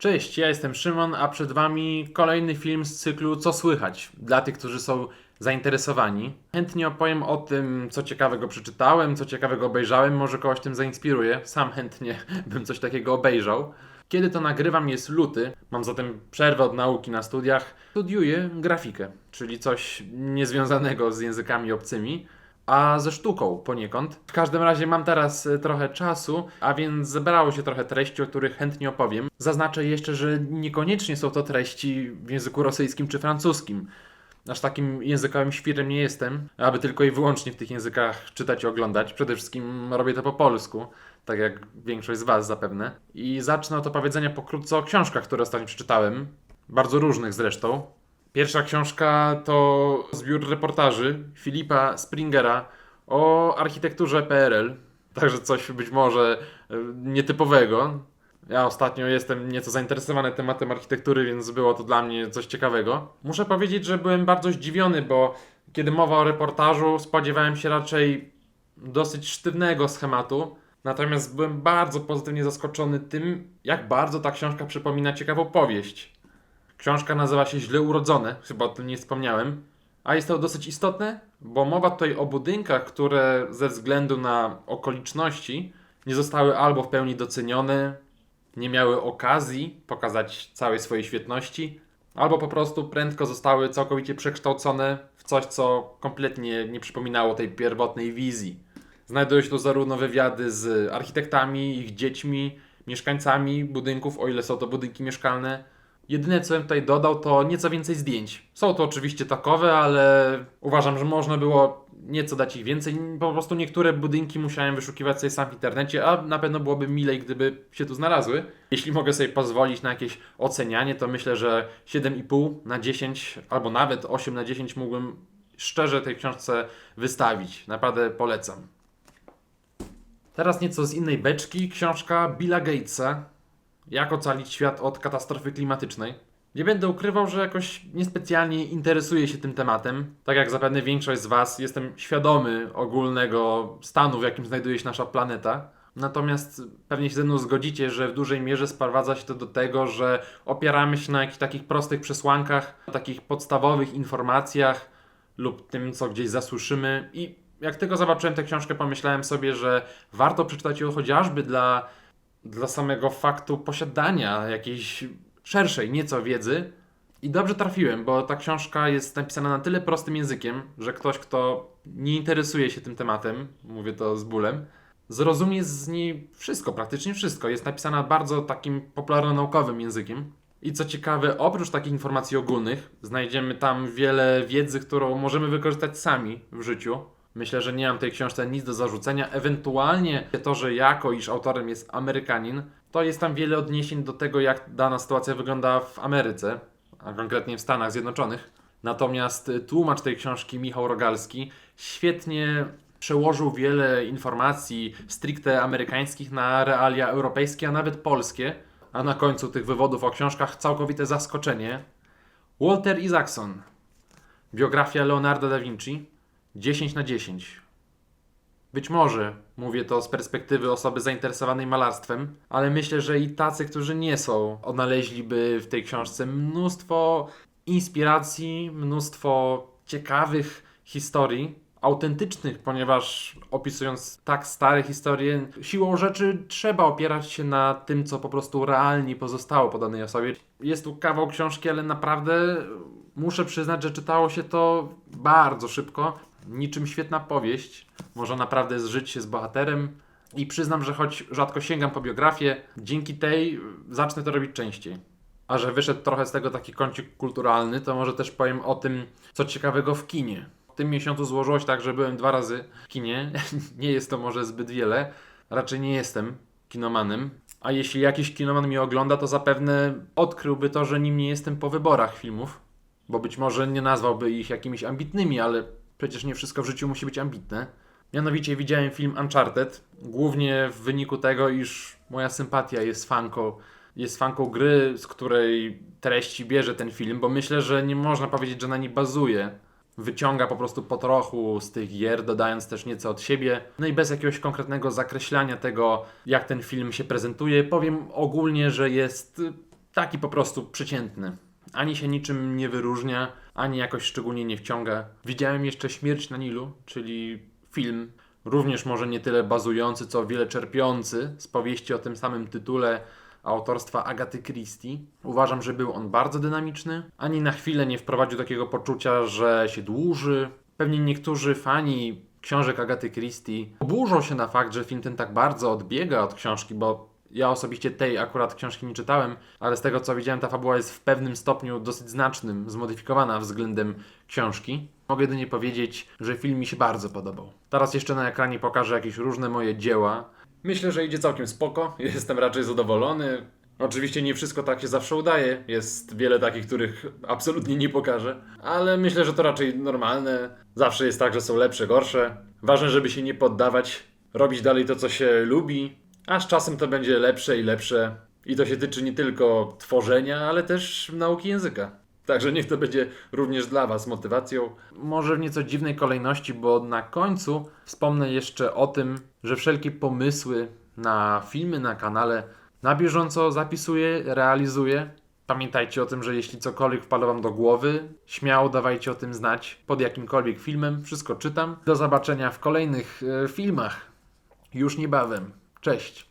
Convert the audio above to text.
Cześć, ja jestem Szymon, a przed Wami kolejny film z cyklu Co słychać dla tych, którzy są zainteresowani. Chętnie opowiem o tym, co ciekawego przeczytałem, co ciekawego obejrzałem, może kogoś tym zainspiruje. Sam chętnie bym coś takiego obejrzał. Kiedy to nagrywam jest luty, mam zatem przerwę od nauki na studiach. Studiuję grafikę, czyli coś niezwiązanego z językami obcymi a ze sztuką poniekąd. W każdym razie mam teraz e, trochę czasu, a więc zebrało się trochę treści, o których chętnie opowiem. Zaznaczę jeszcze, że niekoniecznie są to treści w języku rosyjskim czy francuskim. Aż takim językowym świrem nie jestem, aby tylko i wyłącznie w tych językach czytać i oglądać. Przede wszystkim robię to po polsku, tak jak większość z Was zapewne. I zacznę od opowiedzenia pokrótce o książkach, które ostatnio przeczytałem. Bardzo różnych zresztą. Pierwsza książka to zbiór reportaży Filipa Springera o architekturze PRL. Także coś być może e, nietypowego. Ja ostatnio jestem nieco zainteresowany tematem architektury, więc było to dla mnie coś ciekawego. Muszę powiedzieć, że byłem bardzo zdziwiony, bo kiedy mowa o reportażu, spodziewałem się raczej dosyć sztywnego schematu. Natomiast byłem bardzo pozytywnie zaskoczony tym, jak bardzo ta książka przypomina ciekawą powieść. Książka nazywa się Źle Urodzone, chyba o tym nie wspomniałem. A jest to dosyć istotne, bo mowa tutaj o budynkach, które ze względu na okoliczności nie zostały albo w pełni docenione, nie miały okazji pokazać całej swojej świetności, albo po prostu prędko zostały całkowicie przekształcone w coś, co kompletnie nie przypominało tej pierwotnej wizji. Znajdują się tu zarówno wywiady z architektami, ich dziećmi, mieszkańcami budynków, o ile są to budynki mieszkalne, Jedyne co bym tutaj dodał to nieco więcej zdjęć. Są to oczywiście takowe, ale uważam, że można było nieco dać ich więcej. Po prostu niektóre budynki musiałem wyszukiwać sobie sam w internecie, a na pewno byłoby milej, gdyby się tu znalazły. Jeśli mogę sobie pozwolić na jakieś ocenianie, to myślę, że 7,5 na 10 albo nawet 8 na 10 mógłbym szczerze tej książce wystawić. Naprawdę polecam. Teraz nieco z innej beczki. Książka Billa Gatesa jak ocalić świat od katastrofy klimatycznej. Nie będę ukrywał, że jakoś niespecjalnie interesuję się tym tematem. Tak jak zapewne większość z Was, jestem świadomy ogólnego stanu, w jakim znajduje się nasza planeta. Natomiast pewnie się ze mną zgodzicie, że w dużej mierze sprowadza się to do tego, że opieramy się na jakichś takich prostych przesłankach, takich podstawowych informacjach lub tym, co gdzieś zasłyszymy. I jak tylko zobaczyłem tę książkę, pomyślałem sobie, że warto przeczytać ją chociażby dla dla samego faktu posiadania jakiejś szerszej nieco wiedzy. I dobrze trafiłem, bo ta książka jest napisana na tyle prostym językiem, że ktoś, kto nie interesuje się tym tematem, mówię to z bólem, zrozumie z niej wszystko, praktycznie wszystko. Jest napisana bardzo takim popularno-naukowym językiem. I co ciekawe, oprócz takich informacji ogólnych, znajdziemy tam wiele wiedzy, którą możemy wykorzystać sami w życiu. Myślę, że nie mam tej książce nic do zarzucenia. Ewentualnie to, że jako iż autorem jest Amerykanin, to jest tam wiele odniesień do tego, jak dana sytuacja wygląda w Ameryce, a konkretnie w Stanach Zjednoczonych. Natomiast tłumacz tej książki, Michał Rogalski, świetnie przełożył wiele informacji stricte amerykańskich na realia europejskie, a nawet polskie. A na końcu tych wywodów o książkach całkowite zaskoczenie. Walter Isaacson. Biografia Leonardo da Vinci 10 na 10. Być może mówię to z perspektywy osoby zainteresowanej malarstwem, ale myślę, że i tacy, którzy nie są, odnaleźliby w tej książce mnóstwo inspiracji, mnóstwo ciekawych historii, autentycznych, ponieważ opisując tak stare historie, siłą rzeczy trzeba opierać się na tym, co po prostu realnie pozostało po danej osobie. Jest tu kawał książki, ale naprawdę muszę przyznać, że czytało się to bardzo szybko niczym świetna powieść. Można naprawdę zżyć się z bohaterem. I przyznam, że choć rzadko sięgam po biografię, dzięki tej zacznę to robić częściej. A że wyszedł trochę z tego taki kącik kulturalny, to może też powiem o tym, co ciekawego w kinie. W tym miesiącu złożyło się tak, że byłem dwa razy w kinie. nie jest to może zbyt wiele. Raczej nie jestem kinomanem. A jeśli jakiś kinoman mnie ogląda, to zapewne odkryłby to, że nim nie jestem po wyborach filmów. Bo być może nie nazwałby ich jakimiś ambitnymi, ale Przecież nie wszystko w życiu musi być ambitne. Mianowicie widziałem film Uncharted, głównie w wyniku tego, iż moja sympatia jest fanką, jest fanką gry, z której treści bierze ten film, bo myślę, że nie można powiedzieć, że na niej bazuje. Wyciąga po prostu po trochu z tych gier, dodając też nieco od siebie. No i bez jakiegoś konkretnego zakreślania tego, jak ten film się prezentuje, powiem ogólnie, że jest Taki po prostu przeciętny. Ani się niczym nie wyróżnia, ani jakoś szczególnie nie wciąga. Widziałem jeszcze Śmierć na Nilu, czyli film, również może nie tyle bazujący, co wiele czerpiący z powieści o tym samym tytule autorstwa Agaty Christie. Uważam, że był on bardzo dynamiczny. Ani na chwilę nie wprowadził takiego poczucia, że się dłuży. Pewnie niektórzy fani książek Agaty Christie oburzą się na fakt, że film ten tak bardzo odbiega od książki, bo ja osobiście tej akurat książki nie czytałem, ale z tego co widziałem, ta fabuła jest w pewnym stopniu dosyć znacznym, zmodyfikowana względem książki. Mogę jedynie powiedzieć, że film mi się bardzo podobał. Teraz jeszcze na ekranie pokażę jakieś różne moje dzieła. Myślę, że idzie całkiem spoko. Jestem raczej zadowolony. Oczywiście nie wszystko tak się zawsze udaje. Jest wiele takich, których absolutnie nie pokażę, ale myślę, że to raczej normalne. Zawsze jest tak, że są lepsze, gorsze. Ważne, żeby się nie poddawać, robić dalej to, co się lubi, a z czasem to będzie lepsze i lepsze. I to się tyczy nie tylko tworzenia, ale też nauki języka. Także niech to będzie również dla Was motywacją. Może w nieco dziwnej kolejności, bo na końcu wspomnę jeszcze o tym, że wszelkie pomysły na filmy na kanale na bieżąco zapisuję, realizuję. Pamiętajcie o tym, że jeśli cokolwiek wpada Wam do głowy, śmiało dawajcie o tym znać pod jakimkolwiek filmem. Wszystko czytam. Do zobaczenia w kolejnych e, filmach już niebawem. Cześć.